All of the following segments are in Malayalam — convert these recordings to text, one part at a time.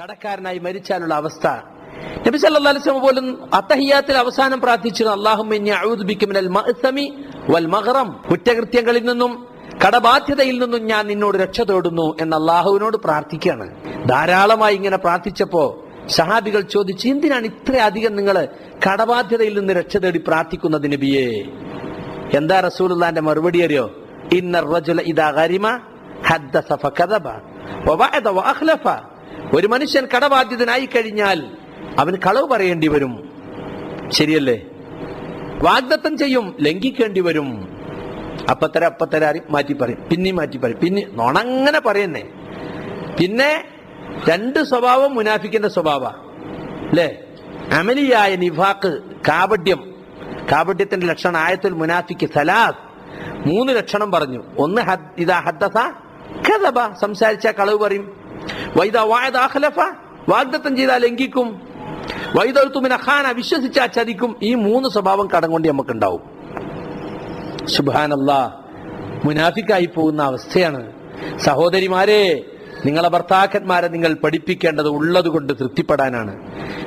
കടക്കാരനായി മരിച്ചാനുള്ള അവസ്ഥ. നബി സല്ലല്ലാഹു അലൈഹി വസല്ലം പോലും അത്തഹിയാത്തിൽ അവസാനം പ്രാർത്ഥിച്ചു അള്ളാഹുമിനൽ വൽ മഗ്റം. കുറ്റകൃത്യങ്ങളിൽ നിന്നും കടബാധ്യതയിൽ നിന്നും ഞാൻ നിന്നോട് രക്ഷ തേടുന്നു എന്ന് അള്ളാഹുവിനോട് പ്രാർത്ഥിക്കുകയാണ്. ധാരാളമായി ഇങ്ങനെ പ്രാർത്ഥിച്ചപ്പോ സഹാബികൾ ചോദിച്ചു എന്തിനാണ് ഇത്രയധികം നിങ്ങൾ കടബാധ്യതയിൽ നിന്ന് രക്ഷ തേടി പ്രാർത്ഥിക്കുന്നത് നബിയേ? എന്താ റസൂലുള്ളാന്റെ മറുപടി അറിയോ? ഇന്നർ റജുല ഇദാ ഗരിമ ഹദ്ദസ ഫകദബ വവഅദ വഅഖ്ലഫ ഒരു മനുഷ്യൻ കടബാധ്യതനായി കഴിഞ്ഞാൽ അവന് കളവ് പറയേണ്ടി വരും. ശരിയല്ലേ? വാഗ്ദത്തം ചെയ്യും ലംഘിക്കേണ്ടി വരും. അപ്പത്തര അപ്പത്തര മാറ്റി പറയും. പിന്നെ മാറ്റി പറയും. പിന്നെ നോണങ്ങനെ പറയുന്നേ. പിന്നെ രണ്ട് സ്വഭാവം മുനാഫിക്കിന്റെ സ്വഭാവ. അല്ലേ അമലിയായ നിഫാക്ക് കാപഡ്യം കാപഡ്യത്തിന്റെ ലക്ഷണം ആയത്തിൽ മുനാഫിക്ക് സലാസ്. മൂന്ന് ലക്ഷണം പറഞ്ഞു. ഒന്ന് ഇതാ ഹദ്ദസ കഥബ സംസാരിച്ച കളവ് പറയും. വൈദ അഖലഫ. വാഗ്ദത്തം ചെയ്താൽ ലംഘിക്കും. വൈദത്തുമിന ഖാന വിശ്വസിച്ചാൽ ചതിക്കും. ഈ മൂന്ന് സ്വഭാവം കടം കൊണ്ട് നമുക്കുണ്ടാവും. സുബാനല്ലാ മുനാഫിക്കായി പോകുന്ന അവസ്ഥയാണ്. സഹോദരിമാരെ നിങ്ങളെ ഭർത്താക്കന്മാരെ നിങ്ങൾ പഠിപ്പിക്കേണ്ടത് ഉള്ളത് കൊണ്ട് തൃപ്തിപ്പെടാനാണ്.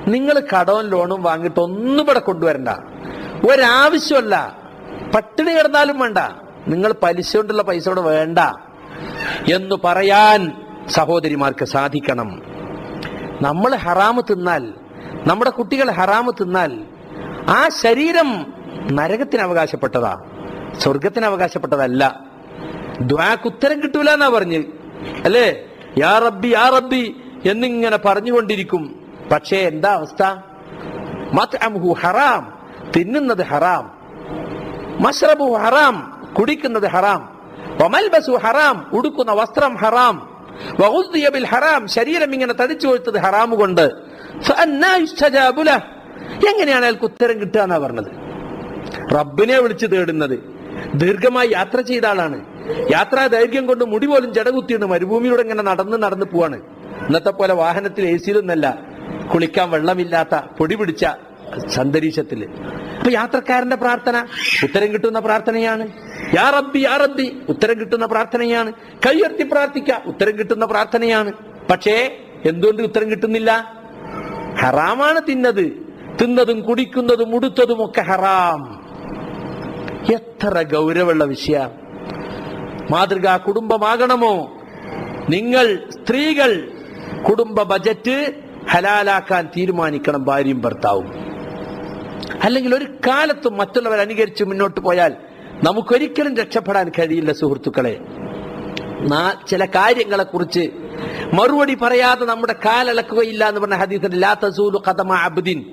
നിങ്ങൾ കടവും ലോണും വാങ്ങിയിട്ട് ഒന്നും ഇവിടെ കൊണ്ടുവരണ്ട. ഒരാവശ്യമല്ല. പട്ടിണി കിടന്നാലും വേണ്ട. നിങ്ങൾ പലിശ കൊണ്ടുള്ള പൈസ ഇവിടെ വേണ്ട. എന്ന് പറയാൻ സഹോദരിമാർക്ക് സാധിക്കണം. നമ്മൾ ഹറാമ് തിന്നാൽ നമ്മുടെ കുട്ടികൾ ഹറാമ് തിന്നാൽ ആ ശരീരം നരകത്തിന് അവകാശപ്പെട്ടതാ. സ്വർഗത്തിന് അവകാശപ്പെട്ടതല്ല. ദ്വാക്ക് ഉത്തരം കിട്ടൂല എന്നാ പറഞ്ഞ്. അല്ലേ? യാ റബ്ബി യാ റബ്ബി എന്നിങ്ങനെ പറഞ്ഞുകൊണ്ടിരിക്കും. പക്ഷേ എന്താ അവസ്ഥ? മത്അമുഹു ഹറാം. തിന്നുന്നത് ഹറാം. മഷ്റബു ഹറാം. കുടിക്കുന്നത് ഹറാം. വമൽബസു ഹറാം. ഉടുക്കുന്ന വസ്ത്രം ഹറാം. ഹറാം ശരീരം ഇങ്ങനെ തടിച്ചു കൊഴുത്തത് ഹറാമു കൊണ്ട്. എങ്ങനെയാണ് അയാൾക്ക് ഉത്തരം കിട്ടുക എന്നാ പറഞ്ഞത്? റബ്ബിനെ വിളിച്ചു തേടുന്നത്. ദീർഘമായി യാത്ര ചെയ്ത ആളാണ്. യാത്രാ ദൈർഘ്യം കൊണ്ട് മുടി പോലും ജടകുത്തിയിട്ട് മരുഭൂമിയിലൂടെ ഇങ്ങനെ നടന്ന് നടന്ന് പോവാണ്. ഇന്നത്തെ പോലെ വാഹനത്തിൽ എ സിയിലൊന്നല്ല കുളിക്കാൻ വെള്ളമില്ലാത്ത പൊടി പിടിച്ച അന്തരീക്ഷത്തിൽ അപ്പൊ യാത്രക്കാരന്റെ പ്രാർത്ഥന ഉത്തരം കിട്ടുന്ന പ്രാർത്ഥനയാണ്. യാ റബ്ബി യാ റബ്ബി ഉത്തരം കിട്ടുന്ന പ്രാർത്ഥനയാണ്. കൈയർത്തി പ്രാർത്ഥിക്ക ഉത്തരം കിട്ടുന്ന പ്രാർത്ഥനയാണ്. പക്ഷേ എന്തുകൊണ്ട് ഉത്തരം കിട്ടുന്നില്ല? ഹറാമാണ് തിന്നത്. തിന്നതും കുടിക്കുന്നതും ഉടുത്തതും ഒക്കെ ഹറാം. എത്ര ഗൗരവമുള്ള വിഷയ. മാതൃകാ കുടുംബമാകണമോ? നിങ്ങൾ സ്ത്രീകൾ കുടുംബ ബജറ്റ് ഹലാലാക്കാൻ തീരുമാനിക്കണം ഭാര്യയും ഭർത്താവും. അല്ലെങ്കിൽ ഒരു കാലത്തും മറ്റുള്ളവർ അനുകരിച്ച് മുന്നോട്ട് പോയാൽ നമുക്കൊരിക്കലും രക്ഷപ്പെടാൻ കഴിയില്ല സുഹൃത്തുക്കളെ. ചില കാര്യങ്ങളെ കുറിച്ച് മറുപടി പറയാതെ നമ്മുടെ കാലളക്കുകയില്ല എന്ന് പറഞ്ഞ ഹദീസിന്റെ ലാ തസൂലു ഖദമ അബ്ദിൻ.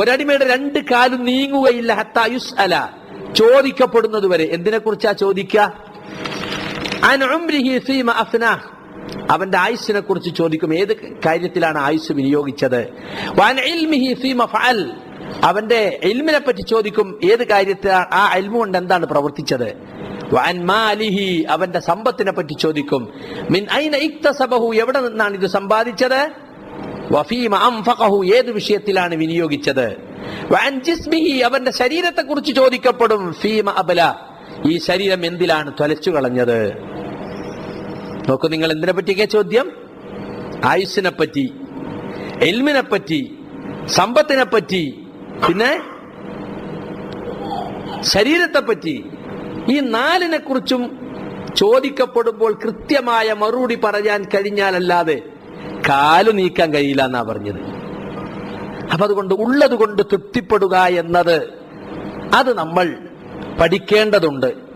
ഒരടിമയുടെ രണ്ട് കാലും നീങ്ങുകയില്ല ഹത്തായുസ് അല ചോദിക്കപ്പെടുന്നത് വരെ എന്തിനെ കുറിച്ചാ ചോദിക്കുക അവന്റെ ആയുസിനെ കുറിച്ച് ചോദിക്കും ഏത് കാര്യത്തിലാണ് ആയുസ് വിനിയോഗിച്ചത്? അവന്റെ എൽമിനെ പറ്റി ചോദിക്കും ഏത് കാര്യത്തിൽ ആ എൽമു കൊണ്ട് എന്താണ് പ്രവർത്തിച്ചത്? അവന്റെ സമ്പത്തിനെ പറ്റി ചോദിക്കും. മിൻ എവിടെ നിന്നാണ് ഇത് സമ്പാദിച്ചത്? ഏത് വിഷയത്തിലാണ് വിനിയോഗിച്ചത്? അവന്റെ ശരീരത്തെ കുറിച്ച് ചോദിക്കപ്പെടും. ഫീമ അബല ഈ ശരീരം എന്തിലാണ് തൊലച്ചു കളഞ്ഞത്? നോക്കൂ നിങ്ങൾ എന്തിനെ പറ്റിയൊക്കെ ചോദ്യം? ആയുസ്സിനെ പറ്റി എൽമിനെ പറ്റി സമ്പത്തിനെ പറ്റി പിന്നെ ശരീരത്തെ പറ്റി ഈ നാലിനെ കുറിച്ചും ചോദിക്കപ്പെടുമ്പോൾ കൃത്യമായ മറുപടി പറയാൻ കഴിഞ്ഞാലല്ലാതെ കാൽ നീക്കാൻ കഴിയില്ല എന്നാ പറഞ്ഞത്. അപ്പൊ അതുകൊണ്ട് ഉള്ളത് കൊണ്ട് തൃപ്തിപ്പെടുക എന്നത് അത് നമ്മൾ പഠിക്കേണ്ടതുണ്ട്.